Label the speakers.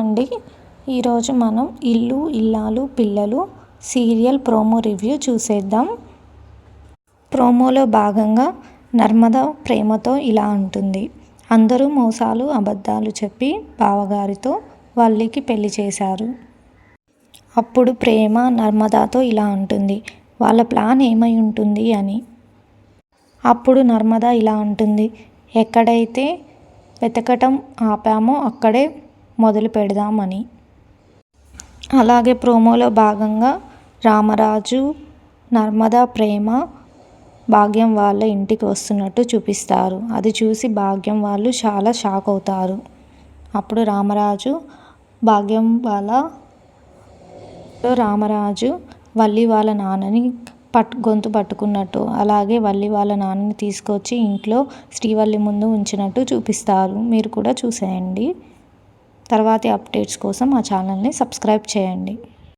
Speaker 1: అండి ఈరోజు మనం ఇల్లు ఇల్లాలు పిల్లలు సీరియల్ ప్రోమో రివ్యూ చూసేద్దాం. ప్రోమోలో భాగంగా నర్మద ప్రేమతో ఇలా అంటుంది. అందరూ మోసాలు అబద్ధాలు చెప్పి బావగారితో వల్లికి పెళ్ళి చేశారు. అప్పుడు ప్రేమ నర్మదాతో ఇలా అంటుంది. వాళ్ళ ప్లాన్ ఏమై ఉంటుంది అని. అప్పుడు నర్మద ఇలా అంటుంది. ఎక్కడైతే వెతకటం ఆపామో అక్కడే మొదలు పెడదామని. అలాగే ప్రోమోలో భాగంగా రామరాజు నర్మదా ప్రేమ భాగ్యం వాళ్ళ ఇంటికి వస్తున్నట్టు చూపిస్తారు. అది చూసి భాగ్యం వాళ్ళు చాలా షాక్ అవుతారు. అప్పుడు రామరాజు భాగ్యం వాళ్ళ రామరాజు వల్లి వాళ్ళ నాన్నని పట్ గొంతు పట్టుకున్నట్టు అలాగే వల్లి వాళ్ళ నాన్నని తీసుకొచ్చి ఇంట్లో శ్రీవల్లి ముందు ఉంచినట్టు చూపిస్తారు. మీరు కూడా చూసేయండి. తర్వాతి అప్డేట్స్ కోసం మా ఛానల్ని సబ్స్క్రైబ్ చేయండి.